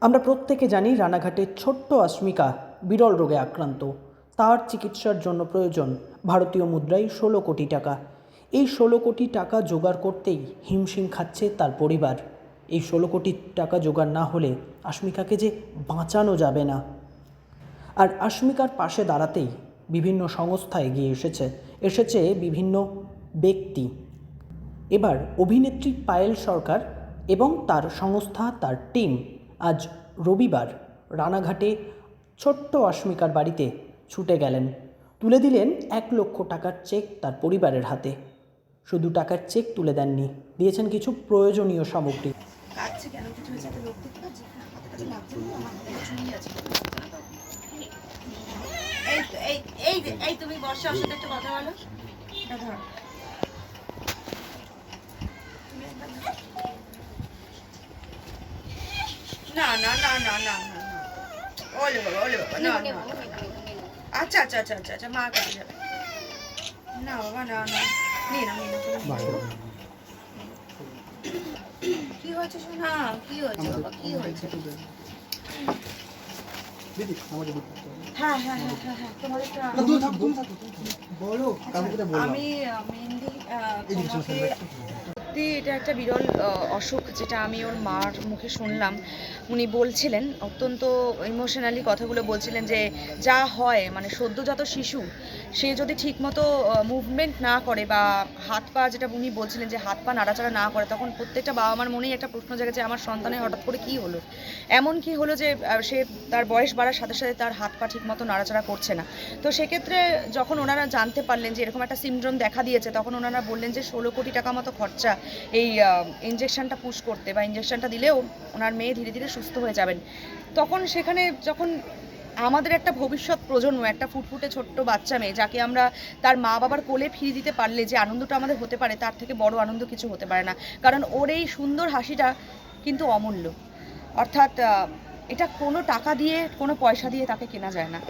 আমরা প্রত্যেকে জানি রানাঘাটের ছোট্ট অস্মিকা বিরল রোগে আক্রান্ত। তার চিকিৎসার জন্য প্রয়োজন ভারতীয় মুদ্রায় ষোলো কোটি টাকা। এই ষোলো কোটি টাকা জোগাড় করতেই হিমশিম খাচ্ছে তার পরিবার। এই ষোলো কোটি টাকা জোগাড় না হলে আস্মিকাকে যে বাঁচানো যাবে না। আর আস্মিকার পাশে দাঁড়াতেই বিভিন্ন সংস্থা এগিয়ে এসেছে। এসেছে বিভিন্ন ব্যক্তি। এবার অভিনেত্রী পায়েল সরকার এবং তার সংস্থা, তার টিম আজ রবিবার রানাঘাটে ছোট্ট অস্মিকার বাড়িতে ছুটে গেলেন। তুলে দিলেন এক লক্ষ টাকার চেক তার পরিবারের হাতে। শুধু টাকার চেক তুলে দেননি, দিয়েছেন কিছু প্রয়োজনীয় সামগ্রী। আছে। এই তুমি বর্ষা ওর একটা কথা বলো এটা ধর তুমি একবার ধরো। না না না না না না না। ওলে বাবা ওলে বাবা না না না। আচ্ছা আচ্ছা আচ্ছা আচ্ছা আচ্ছা মা কাছে যাবে। না বাবা না না। না নিয়ে না তুমি কি হয়েছে শোনা কি হয়েছে বাবা কি হয়েছে? হ্যাঁ হ্যাঁ হ্যাঁ হ্যাঁ হ্যাঁ বলো আমি তোমাকে সত্যি এটা একটা বিরল অসুখ যেটা আমি ওর মার মুখে শুনলাম। উনি বলছিলেন, অত্যন্ত ইমোশনালি কথাগুলো বলছিলেন যে যা হয় মানে সদ্যজাত শিশু, সে যদি ঠিকমতো মুভমেন্ট না করে বা হাত পা যেটা উনি বলছিলেন যে হাত পা নাড়াচাড়া না করে, তখন প্রত্যেকটা বাবা মার মনেই একটা প্রশ্ন জাগে যে আমার সন্তানের হঠাৎ করে কি হলো? এমন কি হলো যে সে তার বয়স বাড়ার সাথে সাথে তার হাত পা ঠিকমতো নাড়াচাড়া করছে না। তো সেক্ষেত্রে যখন ওনারা জানতে পারলেন যে এরকম একটা সিমড্রোম দেখা দিয়েছে, তখন ওনারা বললেন যে ষোলো কোটি টাকা মতো খরচা এই ইঞ্জেকশনটা পুশ করতে বা ইঞ্জেকশানটা দিলেও ওনার মেয়ে ধীরে ধীরে সুস্থ হয়ে যাবেন। তখন সেখানে যখন আমাদের একটা ভবিষ্যৎ প্রজন্ম, একটা ফুটফুটে ছোট্ট বাচ্চা মেয়ে, যাকে আমরা তার মা বাবার কোলে ফিরিয়ে দিতে পারলে যে আনন্দটা আমাদের হতে পারে, তার থেকে বড় আনন্দ কিছু হতে পারে না। কারণ ওর এই সুন্দর হাসিটা কিন্তু অমূল্য। অর্থাৎ এটা কোনো টাকা দিয়ে, কোনো পয়সা দিয়ে তাকে কেনা যায় না।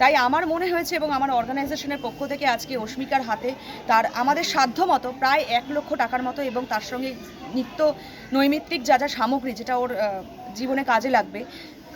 তাই আমার মনে হয়েছে এবং আমার অর্গানাইজেশনের পক্ষ থেকে আজকে অস্মিকার হাতে তার, আমাদের সাধ্য মতো প্রায় এক লক্ষ টাকার মতো এবং তার সঙ্গে নিত্য নৈমিত্তিক যা যা সামগ্রী যেটা ওর জীবনে কাজে লাগবে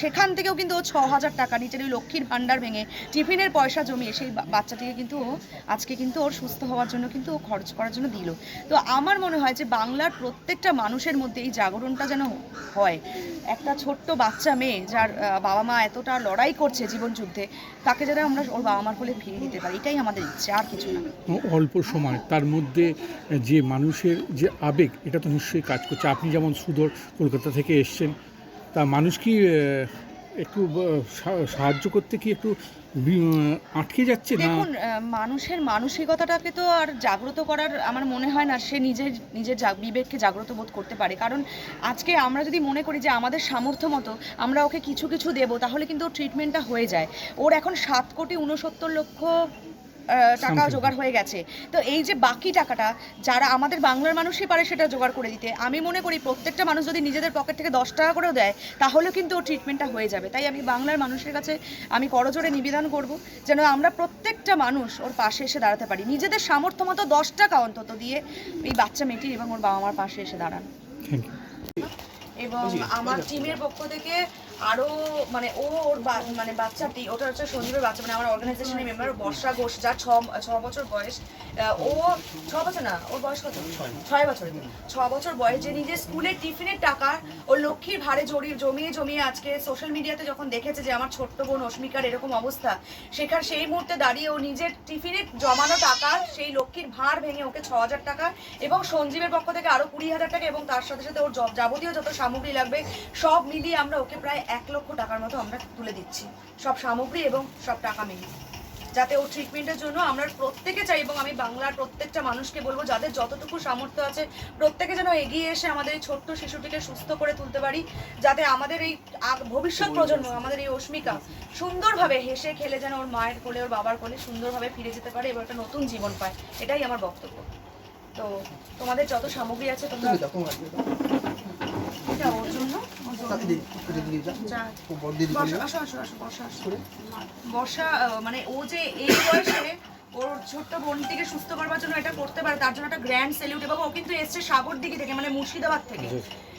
সেখান থেকেও কিন্তু ও ছ হাজার টাকা নিজের ওই লক্ষ্মীর ভাণ্ডার ভেঙে টিফিনের পয়সা জমিয়ে সেই বাচ্চাটিকে কিন্তু ও আজকে কিন্তু ওর সুস্থ হওয়ার জন্য কিন্তু ও খরচ করার জন্য দিল। তো আমার মনে হয় যে বাংলার প্রত্যেকটা মানুষের মধ্যে এই জাগরণটা যেন হয়। একটা ছোট্ট বাচ্চা মেয়ে যার বাবা মা এতটা লড়াই করছে জীবন যুদ্ধে, তাকে যেন আমরা ওর বাবা মার কোলে ফিরিয়ে দিতে পারি, এটাই আমাদের ইচ্ছে, আর কিছু না। অল্প সময়, তার মধ্যে যে মানুষের যে আবেগ, এটা তো নিশ্চয়ই কাজ করছে। আপনি যেমন সুদর কলকাতা থেকে এসছেন তা মানুষ কি একটু সাহায্য করতে কি একটু আটকে যাচ্ছে না? দেখুন মানুষের মানসিকতাটাকে তো আর জাগ্রত করার আমার মনে হয় না সে নিজের নিজের বিবেককে জাগ্রত বোধ করতে পারে। কারণ আজকে আমরা যদি মনে করি যে আমাদের সামর্থ্য মতো আমরা ওকে কিছু কিছু দেবো, তাহলে কিন্তু ওর ট্রিটমেন্টটা হয়ে যায়। ওর এখন সাত কোটি উনসত্তর লক্ষ টাকা জোগাড় হয়ে গেছে। তো এই যে বাকি টাকাটা যারা আমাদের বাংলার মানুষই পারে সেটা জোগাড় করে দিতে আমি মনে করি প্রত্যেকটা মানুষ যদি নিজেদের পকেট থেকে দশ টাকা করেও দেয় তাহলে কিন্তু ওর ট্রিটমেন্টটা হয়ে যাবে। তাই আমি বাংলার মানুষের কাছে আমি করজোরে নিবেদন করব যেন আমরা প্রত্যেকটা মানুষ ওর পাশে এসে দাঁড়াতে পারি। নিজেদের সামর্থ্য মতো দশ টাকা অন্তত দিয়ে এই বাচ্চা মেয়েটির এবং ওর বাবা মার পাশে এসে দাঁড়ান। এবং আমার টিমের পক্ষ থেকে আরও মানে ও ওর বা- মানে বাচ্চাটি ওটা হচ্ছে সঞ্জীবের বাচ্চা মানে আমার অর্গানাইজেশনের মেম্বার বর্ষা ঘোষ যার ছ ছ বছর বয়স ও ছ বছর না ওর বয়স কত? ছয়। বছর ছ বছর বয়স যে নিজের স্কুলের টিফিনের টাকা ও লক্ষ্মীর ভারে জড়িয়ে জমিয়ে জমিয়ে আজকে সোশ্যাল মিডিয়াতে যখন দেখেছে যে আমার ছোট্ট বোন অস্মিকার এরকম অবস্থা সেখানে সেই মুহূর্তে দাঁড়িয়ে ও নিজের টিফিনের জমানো টাকা সেই লক্ষ্মীর ভাঁড় ভেঙে ওকে ছ হাজার টাকা এবং সঞ্জীবের পক্ষ থেকে আরও কুড়ি হাজার টাকা এবং তার সাথে সাথে ওর যাবতীয় যত সামগ্রী লাগবে সব মিলিয়ে আমরা ওকে প্রায় এক লক্ষ টাকার মতো আমরা তুলে দিচ্ছি। সব সামগ্রী এবং সব টাকা মিলিয়ে। যাতে ও ট্রিটমেন্টের জন্য আমরা প্রত্যেকে চাই এবং আমি বাংলার প্রত্যেকটা মানুষকে বলব, যাদের যতটুকু সামর্থ্য আছে, প্রত্যেকে যেন এগিয়ে এসে আমাদের এই ছোট্ট শিশুটিকে সুস্থ করে তুলতে পারি, যাতে আমাদের এই ভবিষ্যৎ প্রজন্ম, আমাদের এই অস্মিকা সুন্দরভাবে হেসে খেলে যেন ওর মায়ের কোলে, ওর বাবার কোলে সুন্দরভাবে ফিরে যেতে পারে এবং একটা নতুন জীবন পায়। এটাই আমার বক্তব্য। তো তোমাদের যত সামগ্রী আছে তোমরা বর্ষা মানে ও যে এই বয়সে ওর ছোট্ট বোনটিকে সুস্থ করবার জন্য এটা করতে পারে তার জন্য একটা গ্র্যান্ড সেলিউট এবং ও কিন্তু এসছে সাগর দিঘি থেকে মানে মুর্শিদাবাদ থেকে।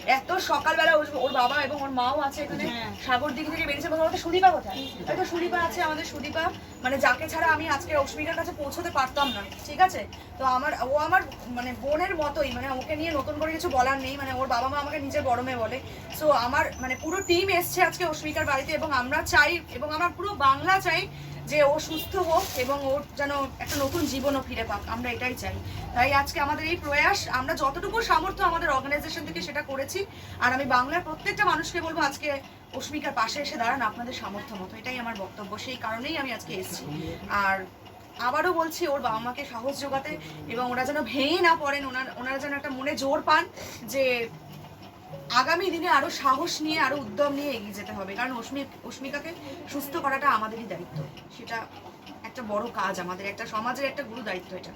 এত সকালবেলা ওর- ওর বাবা এবং ওর মাও আছে এখানে। সাগর দিঘি থেকে বেরিয়েছে। বলতে আমাদের সুদীপা কোথায়? এই তো সুদীপা আছে আমাদের সুদীপা। মানে যাকে ছাড়া আমি আজকে অস্মিকার কাছে পৌঁছতে পারতাম না ঠিক আছে? তো আমার ও আমার মানে বোনের মতোই মানে ওকে নিয়ে নতুন করে কিছু বলার নেই। মানে ওর বাবা মা আমাকে নিজের বড় মেয়ে বলে। সো আমার মানে পুরো টিম এসছে আজকে অস্মিকার বাড়িতে এবং আমরা চাই এবং আমার পুরো বাংলা চাই যে ও সুস্থ হোক এবং ওর যেন একটা নতুন জীবনও ফিরে পাক, আমরা এটাই চাই। তাই আজকে আমাদের এই প্রয়াস, আমরা যতটুকু সামর্থ্য আমাদের অর্গানাইজেশন থেকে সেটা করেছি, আর আমি বাংলার প্রত্যেকটা মানুষকে বলব আজকে অস্মিকার পাশে এসে দাঁড়ান, আপনাদের সামর্থ্য মতো, এটাই আমার বক্তব্য, সেই কারণেই আমি আজকে এসেছি। আর আবারও বলছি, ওর বাবা মাকে সাহস যোগাতে এবং ওরা যেন ভেঙে না পড়েন, ওনার, ওনারা যেন একটা মনে জোর পান যে আগামী দিনে আরও সাহস নিয়ে, আরও উদ্যম নিয়ে এগিয়ে যেতে হবে। কারণ অস্মি অস্মিকাকে সুস্থ করাটা আমাদেরই দায়িত্ব। সেটা একটা বড় কাজ, আমাদের একটা সমাজের একটা গুরু দায়িত্ব এটা।